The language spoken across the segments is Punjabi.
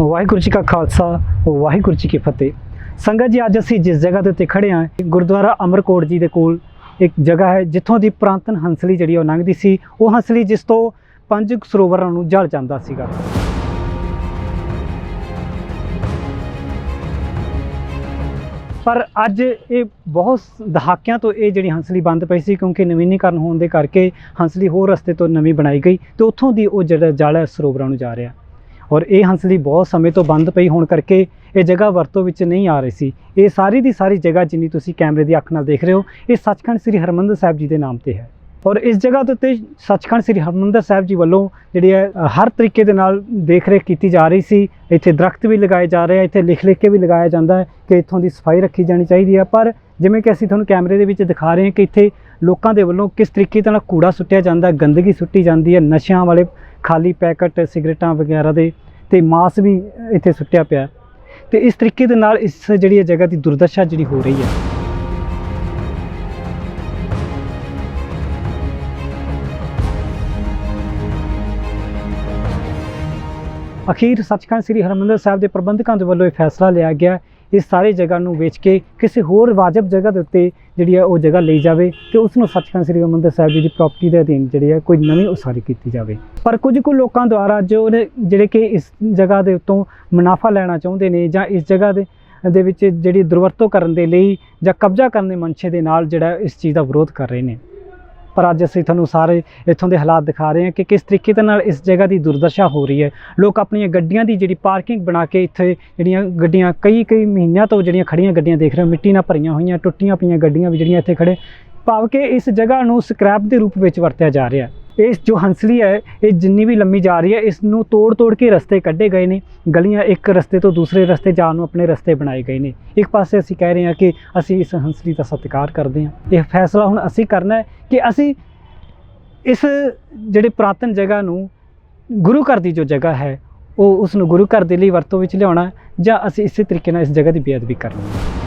ਵਾਹਿਗੁਰੂ ਜੀ ਕਾ ਖਾਲਸਾ, ਵਾਹਿਗੁਰੂ ਜੀ ਕੀ ਫਤਿਹ। ਸੰਗਤ ਜੀ, ਅੱਜ ਅਸੀਂ ਜਿਸ ਜਗ੍ਹਾ ਦੇ ਉੱਤੇ ਖੜੇ ਹਾਂ, ਗੁਰਦੁਆਰਾ ਅਮਰਕੋਟ ਜੀ ਦੇ ਕੋਲ ਇੱਕ ਜਗ੍ਹਾ ਹੈ, ਜਿੱਥੋਂ ਦੀ ਪ੍ਰਾਂਤਨ ਹੰਸਲੀ ਜਿਹੜੀ ਉਹ ਲੰਘਦੀ ਸੀ। ਉਹ ਹੰਸਲੀ ਜਿਸ ਤੋਂ ਪੰਜ ਸਰੋਵਰਾਂ ਨੂੰ ਜਲ ਜਾਂਦਾ ਸੀਗਾ। ਪਰ ਅੱਜ ਇਹ ਬਹੁਤ ਦਹਾਕਿਆਂ ਤੋਂ ਇਹ ਜਿਹੜੀ ਹੰਸਲੀ ਬੰਦ ਪਈ ਸੀ, ਕਿਉਂਕਿ ਨਵੀਨੀਕਰਨ ਹੋਣ ਦੇ ਕਰਕੇ ਹੰਸਲੀ ਹੋਰ ਰਸਤੇ ਤੋਂ ਨਵੀਂ ਬਣਾਈ ਗਈ ਤੇ ਉੱਥੋਂ ਦੀ ਉਹ ਜਿਹੜਾ ਜਲ ਹੈ, ਸਰੋਵਰਾਂ ਨੂੰ ਜਾ ਰਿਹਾ। ਔਰ ਇਹ ਹੰਸਲੀ ਬਹੁਤ ਸਮੇਂ ਤੋਂ ਬੰਦ ਪਈ ਹੋਣ ਕਰਕੇ ਇਹ ਜਗ੍ਹਾ ਵਰਤੋਂ ਵਿੱਚ ਨਹੀਂ ਆ ਰਹੀ ਸੀ। ਇਹ ਸਾਰੀ ਦੀ ਸਾਰੀ ਜਗ੍ਹਾ ਜਿੰਨੀ ਤੁਸੀਂ ਕੈਮਰੇ ਦੀ ਅੱਖ ਨਾਲ ਦੇਖ ਰਹੇ ਹੋ, ਇਹ ਸੱਚਖੰਡ ਸ੍ਰੀ ਹਰਮੰਦਰ ਸਾਹਿਬ ਜੀ ਦੇ ਨਾਮ ਤੇ ਹੈ। ਔਰ ਇਸ ਜਗ੍ਹਾ ਦੇ ਉੱਤੇ ਸੱਚਖੰਡ ਸ੍ਰੀ ਹਰਮੰਦਰ ਸਾਹਿਬ ਜੀ ਵੱਲੋਂ ਜਿਹੜੀ ਹੈ ਹਰ ਤਰੀਕੇ ਦੇ ਨਾਲ ਦੇਖ ਰੇਖ ਕੀਤੀ ਜਾ ਰਹੀ ਸੀ। ਇੱਥੇ ਦਰਖਤ ਵੀ ਲਗਾਏ ਜਾ ਰਹੇ ਆ, ਇੱਥੇ ਲਿਖ ਲਿਖ ਕੇ ਵੀ ਲਗਾਇਆ ਜਾਂਦਾ ਹੈ ਕਿ ਇੱਥੋਂ ਦੀ ਸਫ਼ਾਈ ਰੱਖੀ ਜਾਣੀ ਚਾਹੀਦੀ ਹੈ। ਪਰ ਜਿਵੇਂ ਕਿ ਅਸੀਂ ਤੁਹਾਨੂੰ ਕੈਮਰੇ ਦੇ ਵਿੱਚ ਦਿਖਾ ਰਹੇ ਹਾਂ ਕਿ ਇੱਥੇ ਲੋਕਾਂ ਦੇ ਵੱਲੋਂ ਕਿਸ ਤਰੀਕੇ ਦੇ ਨਾਲ ਕੂੜਾ ਸੁੱਟਿਆ ਜਾਂਦਾ ਗੰਦਗੀ ਸੁੱਟੀ ਜਾਂਦੀ ਹੈ, ਨਸ਼ਿਆਂ ਵਾਲੇ ਖਾਲੀ ਪੈਕਟ ਸਿਗਰਟਾਂ ਵਗੈਰਾ ਦੇ ਤੇ ਮਾਸ ਵੀ ਇੱਥੇ ਸੁੱਟਿਆ ਪਿਆ ਹੈ। ਤੇ ਇਸ ਤਰੀਕੇ ਦੇ ਨਾਲ ਇਸ ਜਿਹੜੀ ਇਹ ਜਗ੍ਹਾ ਦੀ ਦੁਰਦਸ਼ਾ ਜਿਹੜੀ ਹੋ ਰਹੀ ਹੈ ਅਖੀਰ ਸੱਚਖੰਡ ਸ੍ਰੀ ਹਰਿਮੰਦਰ ਸਾਹਿਬ ਦੇ ਪ੍ਰਬੰਧਕਾਂ ਦੇ ਵੱਲੋਂ ਇਹ ਫੈਸਲਾ ਲਿਆ ਗਿਆ ਇਸ ਸਾਰੇ ਜਗ੍ਹਾ ਨੂੰ ਵੇਚ ਕੇ ਕਿਸੇ ਹੋਰ ਵਾਜਬ ਜਗ੍ਹਾ ਦੇ ਉੱਤੇ ਜਿਹੜੀ ਹੈ ਉਹ ਜਗ੍ਹਾ ਲਈ ਜਾਵੇ ਤੇ ਉਸ ਨੂੰ ਸੱਚਖੰਡ ਸ੍ਰੀ ਹਰਿਮੰਦਰ ਸਾਹਿਬ ਜੀ ਦੀ ਪ੍ਰਾਪਰਟੀ ਦੇ ਅਧੀਨ ਜਿਹੜੀ ਹੈ ਕੋਈ ਨਵੀਂ ਉਸਾਰੀ ਕੀਤੀ ਜਾਵੇ। ਪਰ ਕੁਝ ਕੁ ਲੋਕਾਂ ਦੁਆਰਾ ਜੋ ਨੇ ਜਿਹੜੇ ਕਿ ਇਸ ਜਗ੍ਹਾ ਦੇ ਉੱਤੋਂ ਮੁਨਾਫਾ ਲੈਣਾ ਚਾਹੁੰਦੇ ਨੇ ਜਾਂ ਇਸ ਜਗ੍ਹਾ ਦੇ ਦੇ ਵਿੱਚ ਜਿਹੜੀ ਦੁਰਵਰਤੋਂ ਕਰਨ ਦੇ ਲਈ ਜਾਂ ਕਬਜ਼ਾ ਕਰਨ ਦੇ ਮਨਸ਼ੇ ਦੇ ਨਾਲ ਜਿਹੜਾ ਇਸ ਚੀਜ਼ ਦਾ ਵਿਰੋਧ ਕਰ ਰਹੇ ਨੇ। ਪਰ ਅੱਜ ਅਸੀਂ ਤੁਹਾਨੂੰ ਸਾਰੇ ਇੱਥੋਂ ਦੇ ਹਾਲਾਤ ਦਿਖਾ ਰਹੇ ਹਾਂ ਕਿ ਕਿਸ ਤਰੀਕੇ ਦੇ ਨਾਲ ਇਸ ਜਗ੍ਹਾ ਦੀ ਦੁਰਦਸ਼ਾ ਹੋ ਰਹੀ ਹੈ। ਲੋਕ ਆਪਣੀਆਂ ਗੱਡੀਆਂ ਦੀ ਜਿਹੜੀ ਪਾਰਕਿੰਗ ਬਣਾ ਕੇ ਇੱਥੇ ਜਿਹੜੀਆਂ ਗੱਡੀਆਂ ਕਈ ਕਈ ਮਹੀਨਿਆਂ ਤੋਂ ਜਿਹੜੀਆਂ ਖੜੀਆਂ ਗੱਡੀਆਂ ਦੇਖ ਰਹੇ ਹੋ, ਮਿੱਟੀ ਨਾਲ ਭਰੀਆਂ ਹੋਈਆਂ, ਟੁੱਟੀਆਂ ਪਈਆਂ ਗੱਡੀਆਂ ਵੀ ਜਿਹੜੀਆਂ ਇੱਥੇ ਖੜੇ ਭਾਵ ਕਿ ਇਸ ਜਗ੍ਹਾ ਨੂੰ ਸਕ੍ਰੈਪ ਦੇ ਰੂਪ ਵਿੱਚ ਵਰਤਿਆ ਜਾ ਰਿਹਾ ਹੈ। ਇਸ ਜੋ ਹੰਸਲੀ ਹੈ, ਇਹ ਜਿੰਨੀ ਵੀ ਲੰਮੀ ਜਾ ਰਹੀ ਹੈ ਇਸ ਨੂੰ ਤੋੜ ਤੋੜ ਕੇ ਰਸਤੇ ਕੱਢੇ ਗਏ ਨੇ। ਗਲੀਆਂ ਇੱਕ ਰਸਤੇ ਤੋਂ ਦੂਸਰੇ ਰਸਤੇ ਜਾਣ ਨੂੰ ਆਪਣੇ ਰਸਤੇ ਬਣਾਏ ਗਏ ਨੇ। ਇੱਕ ਪਾਸੇ ਅਸੀਂ ਕਹਿ ਰਹੇ ਹਾਂ ਕਿ ਅਸੀਂ ਇਸ ਹੰਸਲੀ ਦਾ ਸਤਿਕਾਰ ਕਰਦੇ ਹਾਂ। ਇਹ ਫੈਸਲਾ ਹੁਣ ਅਸੀਂ ਕਰਨਾ ਹੈ ਕਿ ਅਸੀਂ ਇਸ ਜਿਹੜੇ ਪ੍ਰਾਤਨ ਜਗ੍ਹਾ ਨੂੰ ਗੁਰੂ ਘਰ ਦੀ ਜੋ ਜਗ੍ਹਾ ਹੈ, ਉਹ ਉਸ ਨੂੰ ਗੁਰੂ ਘਰ ਦੇ ਲਈ ਵਰਤੋਂ ਵਿੱਚ ਲਿਆਉਣਾ ਜਾਂ ਅਸੀਂ ਇਸੇ ਤਰੀਕੇ ਨਾਲ ਇਸ ਜਗ੍ਹਾ ਦੀ ਬੇਅਦਬੀ ਕਰਨੀ ਹੈ।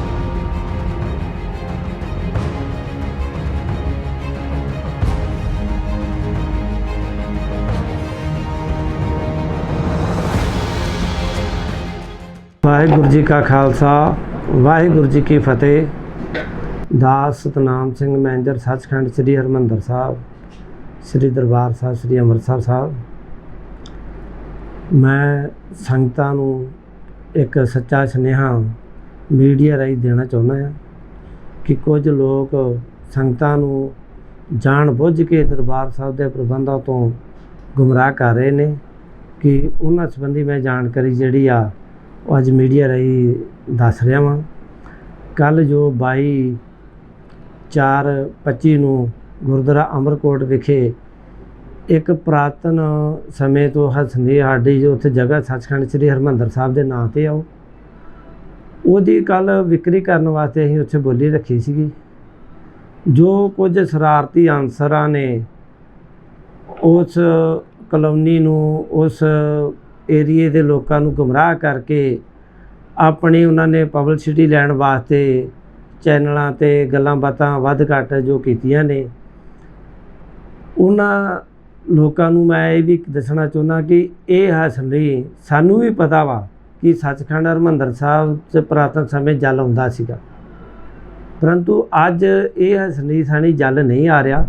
ਵਾਹਿਗੁਰੂ ਜੀ ਕਾ ਖਾਲਸਾ, ਵਾਹਿਗੁਰੂ ਜੀ ਕੀ ਫਤਿਹ। ਦਾਸ ਸਤਨਾਮ ਸਿੰਘ ਮੈਨੇਜਰ ਸੱਚਖੰਡ ਸ੍ਰੀ ਹਰਮੰਦਰ ਸਾਹਿਬ, ਸ੍ਰੀ ਦਰਬਾਰ ਸਾਹਿਬ, ਸ੍ਰੀ ਅੰਮ੍ਰਿਤਸਰ ਸਾਹਿਬ। ਮੈਂ ਸੰਗਤਾਂ ਨੂੰ ਇੱਕ ਸੱਚਾ ਸੁਨੇਹਾ ਮੀਡੀਆ ਰਾਹੀਂ ਦੇਣਾ ਚਾਹੁੰਦਾ ਹਾਂ ਕਿ ਕੁਝ ਲੋਕ ਸੰਗਤਾਂ ਨੂੰ ਜਾਣ ਬੁੱਝ ਕੇ ਦਰਬਾਰ ਸਾਹਿਬ ਦੇ ਪ੍ਰਬੰਧਾਂ ਤੋਂ ਗੁੰਮਰਾਹ ਕਰ ਰਹੇ ਨੇ ਕਿ ਉਹਨਾਂ ਸੰਬੰਧੀ ਮੈਂ ਜਾਣਕਾਰੀ ਜਿਹੜੀ ਆ ਉਹ ਅੱਜ ਮੀਡੀਆ ਰਾਹੀਂ ਦੱਸ ਰਿਹਾ ਵਾਂ। ਕੱਲ ਜੋ 22 4 25 ਨੂੰ ਗੁਰਦੁਆਰਾ ਅਮਰਕੋਟ ਵਿਖੇ ਇੱਕ ਪ੍ਰਾਤਨ ਸਮੇਂ ਤੋਂ ਹਸਨੀ ਹਾਡੀ ਜੋ ਉੱਥੇ ਜਗ੍ਹਾ ਸੱਚਖੰਡ ਸ੍ਰੀ ਹਰਮੰਦਰ ਸਾਹਿਬ ਦੇ ਨਾਂ ਤੇ ਆਓ ਉਹਦੀ ਕੱਲ ਵਿਕਰੀ ਕਰਨ ਵਾਸਤੇ ਅਸੀਂ ਉੱਥੇ ਬੋਲੀ ਰੱਖੀ ਸੀਗੀ। ਜੋ ਕੁਝ ਸ਼ਰਾਰਤੀ ਅਨਸਰਾਂ ਨੇ ਉਸ ਕਲੋਨੀ ਨੂੰ, ਉਸ ਏਰੀਏ ਦੇ ਲੋਕਾਂ ਨੂੰ ਗੁੰਮਰਾਹ ਕਰਕੇ ਆਪਣੀ ਉਹਨਾਂ ਨੇ ਪਬਲਿਸਿਟੀ ਲੈਣ ਵਾਸਤੇ ਚੈਨਲਾਂ ਤੇ ਗੱਲਾਂ ਬਾਤਾਂ ਵੱਧ ਘੱਟ ਜੋ ਕੀਤੀਆਂ ਨੇ। ਉਹਨਾਂ ਲੋਕਾਂ ਨੂੰ ਮੈਂ ਇਹ ਵੀ ਦੱਸਣਾ ਚਾਹੁੰਦਾ ਕਿ ਇਹ ਹਸਲੀ ਸਾਨੂੰ ਵੀ ਪਤਾ ਵਾ ਕਿ ਸੱਚਖੰਡ ਹਰਿਮੰਦਰ ਸਾਹਿਬ 'ਚ ਪੁਰਾਤਨ ਸਮੇਂ ਜਲ ਆਉਂਦਾ ਸੀਗਾ। ਪਰੰਤੂ ਅੱਜ ਇਹ ਹਸਲੀ ਸਾਣੀ ਜਲ ਨਹੀਂ ਆ ਰਿਹਾ।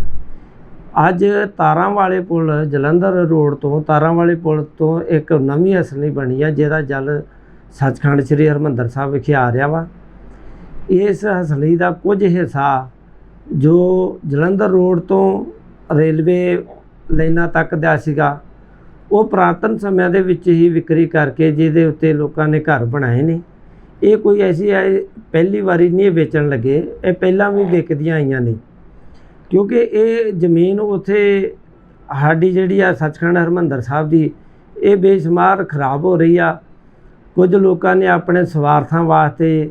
ਅੱਜ ਤਾਰਾਂ ਵਾਲੇ ਪੁਲ ਜਲੰਧਰ ਰੋਡ ਤੋਂ ਤਾਰਾਂ ਵਾਲੇ ਪੁਲ ਤੋਂ ਇੱਕ ਨਵੀਂ ਹਸਨੀ ਬਣੀ ਆ, ਜਿਹਦਾ ਜਲ ਸੱਚਖੰਡ ਸ੍ਰੀ ਹਰਮੰਦਰ ਸਾਹਿਬ ਵਿਖੇ ਆ ਰਿਹਾ ਵਾ। ਇਸ ਹਸਨੀ ਦਾ ਕੁਝ ਹਿੱਸਾ ਜੋ ਜਲੰਧਰ ਰੋਡ ਤੋਂ ਰੇਲਵੇ ਲਾਈਨਾਂ ਤੱਕ ਦਾ ਸੀਗਾ, ਉਹ ਪੁਰਾਤਨ ਸਮਿਆਂ ਦੇ ਵਿੱਚ ਹੀ ਵਿਕਰੀ ਕਰਕੇ ਜਿਹਦੇ ਉੱਤੇ ਲੋਕਾਂ ਨੇ ਘਰ ਬਣਾਏ ਨੇ। ਇਹ ਕੋਈ ਐਸੀ ਹੈ ਪਹਿਲੀ ਵਾਰੀ ਨਹੀਂ ਇਹ ਵੇਚਣ ਲੱਗੇ, ਇਹ ਪਹਿਲਾਂ ਵੀ ਵਿਕਦੀਆਂ ਆਈਆਂ ਨੇ। ਕਿਉਂਕਿ ਇਹ ਜ਼ਮੀਨ ਉੱਥੇ ਸਾਡੀ ਜਿਹੜੀ ਆ ਸੱਚਖੰਡ ਹਰਮੰਦਰ ਸਾਹਿਬ ਦੀ, ਇਹ ਬੇਸ਼ੁਮਾਰ ਖਰਾਬ ਹੋ ਰਹੀ ਆ। ਕੁਝ ਲੋਕਾਂ ਨੇ ਆਪਣੇ ਸਵਾਰਥਾਂ ਵਾਸਤੇ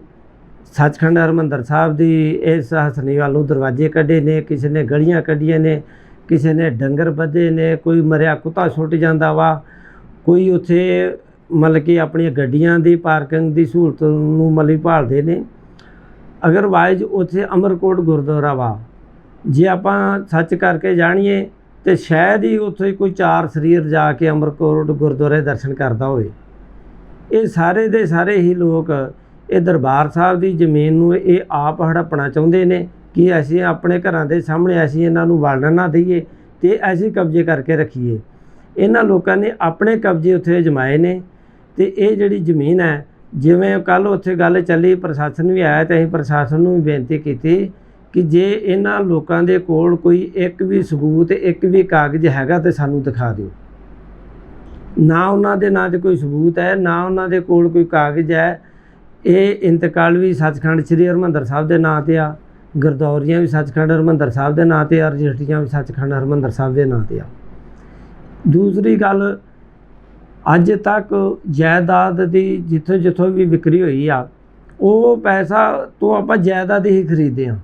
ਸੱਚਖੰਡ ਹਰਮੰਦਰ ਸਾਹਿਬ ਦੀ ਇਸ ਹਸਨੀ ਵੱਲ ਨੂੰ ਦਰਵਾਜ਼ੇ ਕੱਢੇ ਨੇ, ਕਿਸੇ ਨੇ ਗਲੀਆਂ ਕੱਢੀਆਂ ਨੇ, ਕਿਸੇ ਨੇ ਡੰਗਰ ਬੱਧੇ ਨੇ, ਕੋਈ ਮਰਿਆ ਕੁੱਤਾ ਛੁੱਟ ਜਾਂਦਾ ਵਾ। ਕੋਈ ਉੱਥੇ ਮਤਲਬ ਕਿ ਆਪਣੀਆਂ ਗੱਡੀਆਂ ਦੀ ਪਾਰਕਿੰਗ ਦੀ ਸਹੂਲਤ ਨੂੰ ਮਲੀ ਭਾਲਦੇ ਨੇ। ਅਗਰਵਾਈਜ਼ ਉੱਥੇ ਅਮਰਕੋਟ ਗੁਰਦੁਆਰਾ ਵਾ। ਜੇ ਆਪਾਂ ਸੱਚ ਕਰਕੇ ਜਾਣੀਏ ਤੇ ਸ਼ਾਇਦ ਹੀ ਉੱਥੇ ਕੋਈ ਚਾਰ ਸਰੀਰ ਜਾ ਕੇ ਅਮਰਕੋਟ ਗੁਰਦੁਆਰੇ ਦਰਸ਼ਨ ਕਰਦਾ ਹੋਵੇ। ਇਹ ਸਾਰੇ ਦੇ ਸਾਰੇ ਹੀ ਲੋਕ ਇਹ ਦਰਬਾਰ ਸਾਹਿਬ ਦੀ ਜ਼ਮੀਨ ਨੂੰ ਇਹ ਆਪ ਹੜਪਣਾ ਚਾਹੁੰਦੇ ਨੇ ਕਿ ਅਸੀਂ ਆਪਣੇ ਘਰਾਂ ਦੇ ਸਾਹਮਣੇ ਅਸੀਂ ਇਹਨਾਂ ਨੂੰ ਵਲਣ ਨਾ ਦਈਏ ਤੇ ਅਸੀਂ ਕਬਜ਼ੇ ਕਰਕੇ ਰੱਖੀਏ। ਇਹਨਾਂ ਲੋਕਾਂ ਨੇ ਆਪਣੇ ਕਬਜ਼ੇ ਉੱਥੇ ਜਮਾਏ ਨੇ ਤੇ ਇਹ ਜਿਹੜੀ ਜ਼ਮੀਨ ਹੈ, ਜਿਵੇਂ ਕੱਲ ਉੱਥੇ ਗੱਲ ਚੱਲੀ, ਪ੍ਰਸ਼ਾਸਨ ਵੀ ਆਇਆ ਤੇ ਅਸੀਂ ਪ੍ਰਸ਼ਾਸਨ ਨੂੰ ਵੀ ਬੇਨਤੀ ਕੀਤੀ ਕਿ ਜੇ ਇਹਨਾਂ ਲੋਕਾਂ ਦੇ ਕੋਲ ਕੋਈ ਇੱਕ ਵੀ ਸਬੂਤ, ਇੱਕ ਵੀ ਕਾਗਜ਼ ਹੈਗਾ ਤੇ ਸਾਨੂੰ ਦਿਖਾ ਦਿਓ। ਨਾ ਉਹਨਾਂ ਦੇ ਨਾਂ 'ਚ ਕੋਈ ਸਬੂਤ ਹੈ, ਨਾ ਉਹਨਾਂ ਦੇ ਕੋਲ ਕੋਈ ਕਾਗਜ਼ ਹੈ। ਇਹ ਇੰਤਕਾਲ ਵੀ ਸੱਚਖੰਡ ਸ੍ਰੀ ਹਰਿਮੰਦਰ ਸਾਹਿਬ ਦੇ ਨਾਂ ਤੇ ਆ, ਗਰਦੌਰੀਆਂ ਵੀ ਸੱਚਖੰਡ ਹਰਿਮੰਦਰ ਸਾਹਿਬ ਦੇ ਨਾਂ ਤੇ ਆ, ਰਜਿਸਟਰੀਆਂ ਵੀ ਸੱਚਖੰਡ ਹਰਿਮੰਦਰ ਸਾਹਿਬ ਦੇ ਨਾਂ ਤੇ ਆ। ਦੂਸਰੀ ਗੱਲ, ਅੱਜ ਤੱਕ ਜਾਇਦਾਦ ਦੀ ਜਿੱਥੋਂ ਜਿੱਥੋਂ ਵੀ ਵਿਕਰੀ ਹੋਈ ਆ, ਉਹ ਪੈਸਾ ਤੋਂ ਆਪਾਂ ਜਾਇਦਾਦ ਹੀ ਖਰੀਦੇ ਆ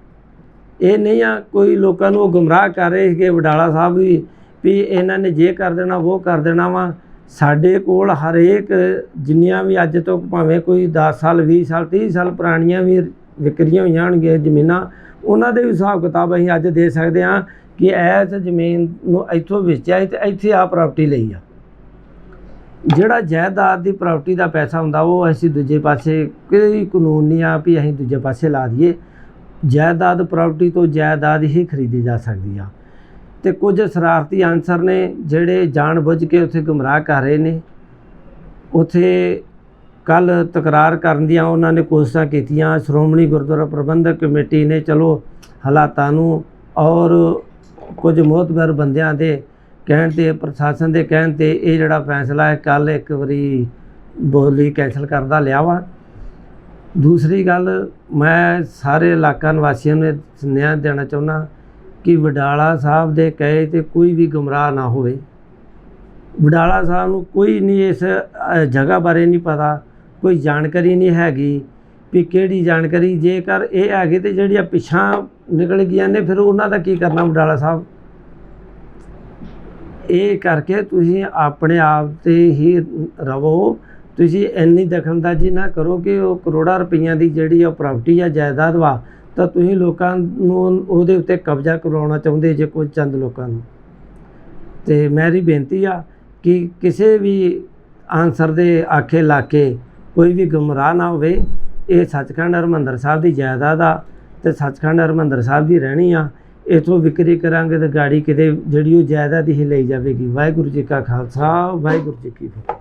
ਇਹ ਨਹੀਂ ਆ, ਕੋਈ ਲੋਕਾਂ ਨੂੰ ਉਹ ਗੁੰਮਰਾਹ ਕਰ ਰਹੇ ਕਿ ਵਡਾਲਾ ਸਾਹਿਬ ਵੀ ਵੀ ਇਹਨਾਂ ਨੇ ਜੇ ਕਰ ਦੇਣਾ ਉਹ ਕਰ ਦੇਣਾ ਵਾ। ਸਾਡੇ ਕੋਲ ਹਰੇਕ ਜਿੰਨੀਆਂ ਵੀ ਅੱਜ ਤੋਂ ਭਾਵੇਂ ਕੋਈ 10 ਸਾਲ 20 ਸਾਲ 30 ਸਾਲ ਪੁਰਾਣੀਆਂ ਵੀ ਵਿਕਰੀਆਂ ਹੋਈਆਂ ਹੋਣਗੀਆਂ ਜ਼ਮੀਨਾਂ, ਉਹਨਾਂ ਦੇ ਵੀ ਹਿਸਾਬ ਕਿਤਾਬ ਅਸੀਂ ਅੱਜ ਦੇ ਸਕਦੇ ਹਾਂ ਕਿ ਇਸ ਜ਼ਮੀਨ ਨੂੰ ਇੱਥੋਂ ਵੇਚਿਆ ਸੀ ਤੇ ਇੱਥੇ ਆ ਪ੍ਰਾਪਰਟੀ ਲਈ ਆ। ਜਿਹੜਾ ਜਾਇਦਾਦ ਦੀ ਪ੍ਰਾਪਰਟੀ ਦਾ ਪੈਸਾ ਹੁੰਦਾ, ਉਹ ਅਸੀਂ ਦੂਜੇ ਪਾਸੇ, ਕੋਈ ਕਾਨੂੰਨ ਨਹੀਂ ਆ ਵੀ ਅਸੀਂ ਦੂਜੇ ਪਾਸੇ ਲਾ ਦਈਏ। ਜਾਇਦਾਦ ਪ੍ਰਾਪਰਟੀ ਤੋਂ ਜਾਇਦਾਦ ਹੀ ਖਰੀਦੀ ਜਾ ਸਕਦੀ ਆ। ਤੇ ਕੁਝ ਸ਼ਰਾਰਤੀ ਅਨਸਰ ਨੇ ਜਿਹੜੇ ਜਾਣਬੁੱਝ ਕੇ ਉੱਥੇ ਗੁੰਮਰਾਹ ਕਰ ਰਹੇ ਨੇ, ਉੱਥੇ ਕੱਲ ਤਕਰਾਰ ਕਰਨ ਦੀਆਂ ਉਹਨਾਂ ਨੇ ਕੋਸ਼ਿਸ਼ਾਂ ਕੀਤੀਆਂ। ਸ਼੍ਰੋਮਣੀ ਗੁਰਦੁਆਰਾ ਪ੍ਰਬੰਧਕ ਕਮੇਟੀ ਨੇ ਚਲੋ ਹਾਲਾਤਾਂ ਨੂੰ ਔਰ ਕੁਝ ਮੋਹਤਬਰ ਬੰਦਿਆਂ ਦੇ ਕਹਿਣ ਤੇ, ਪ੍ਰਸ਼ਾਸਨ ਦੇ ਕਹਿਣ ਤੇ ਇਹ ਜਿਹੜਾ ਫੈਸਲਾ ਹੈ ਕੱਲ ਇੱਕ ਵਾਰੀ ਬੋਲੀ ਕੈਂਸਲ ਕਰਦਾ ਲਿਆ ਵਾ। ਦੂਸਰੀ ਗੱਲ, ਮੈਂ ਸਾਰੇ ਇਲਾਕਾ ਨਿਵਾਸੀਆਂ ਨੂੰ ਇਹ ਸੁਨੇਹਾ ਦੇਣਾ ਚਾਹੁੰਦਾ ਕਿ ਵਡਾਲਾ ਸਾਹਿਬ ਦੇ ਕਹੇ ਤੇ ਕੋਈ ਵੀ ਗੁੰਮਰਾਹ ਨਾ ਹੋਵੇ। ਵਡਾਲਾ ਸਾਹਿਬ ਨੂੰ ਕੋਈ ਨਹੀਂ ਇਸ ਜਗ੍ਹਾ ਬਾਰੇ ਨਹੀਂ ਪਤਾ, ਕੋਈ ਜਾਣਕਾਰੀ ਨਹੀਂ ਹੈਗੀ ਵੀ ਕਿਹੜੀ ਜਾਣਕਾਰੀ, ਜੇਕਰ ਇਹ ਹੈਗੇ ਤੇ ਜਿਹੜੀਆਂ ਪਿਛਾਂ ਨਿਕਲ ਗਈਆਂ ਨੇ, ਫਿਰ ਉਹਨਾਂ ਦਾ ਕੀ ਕਰਨਾ ਵਡਾਲਾ ਸਾਹਿਬ? ਇਹ ਕਰਕੇ ਤੁਸੀਂ ਆਪਣੇ ਆਪ ਤੇ ਹੀ ਰਵੋ ਤੁਸੀਂ ਇੰਨੀ ਦਖਲਅੰਦਾਜ਼ੀ ਨਾ ਕਰੋ ਕਿ ਉਹ ਕਰੋੜਾਂ ਰੁਪਈਆਂ ਦੀ ਜਿਹੜੀ ਉਹ ਪ੍ਰਾਪਰਟੀ ਆ, ਜਾਇਦਾਦ ਵਾ, ਤਾਂ ਤੁਸੀਂ ਲੋਕਾਂ ਨੂੰ ਉਹਦੇ ਉੱਤੇ ਕਬਜ਼ਾ ਕਰਵਾਉਣਾ ਚਾਹੁੰਦੇ ਜੇ ਕੋਈ ਚੰਦ ਲੋਕਾਂ ਨੂੰ। ਤੇ ਮੇਰੀ ਬੇਨਤੀ ਆ ਕਿ ਕਿਸੇ ਵੀ ਆਨਸਰ ਦੇ ਆਖੇ ਲਾ ਕੇ ਕੋਈ ਵੀ ਗੁੰਮਰਾਹ ਨਾ ਹੋਵੇ, ਇਹ ਸੱਚਖੰਡ ਹਰਿਮੰਦਰ ਸਾਹਿਬ ਦੀ ਜਾਇਦਾਦ ਆ ਤੇ ਸੱਚਖੰਡ ਹਰਿਮੰਦਰ ਸਾਹਿਬ ਦੀ ਰਹਿਣੀ ਆ। ਇਥੋਂ ਵਿਕਰੀ ਕਰਾਂਗੇ ਤੇ ਗਾੜੀ ਕਿਤੇ ਜਿਹੜੀ ਉਹ ਜਾਇਦਾਦ ਹੀ ਲਈ ਜਾਵੇਗੀ। ਵਾਹਿਗੁਰੂ ਜੀ ਕਾ ਖਾਲਸਾ, ਵਾਹਿਗੁਰੂ ਜੀ ਕੀ ਫਤਿਹ।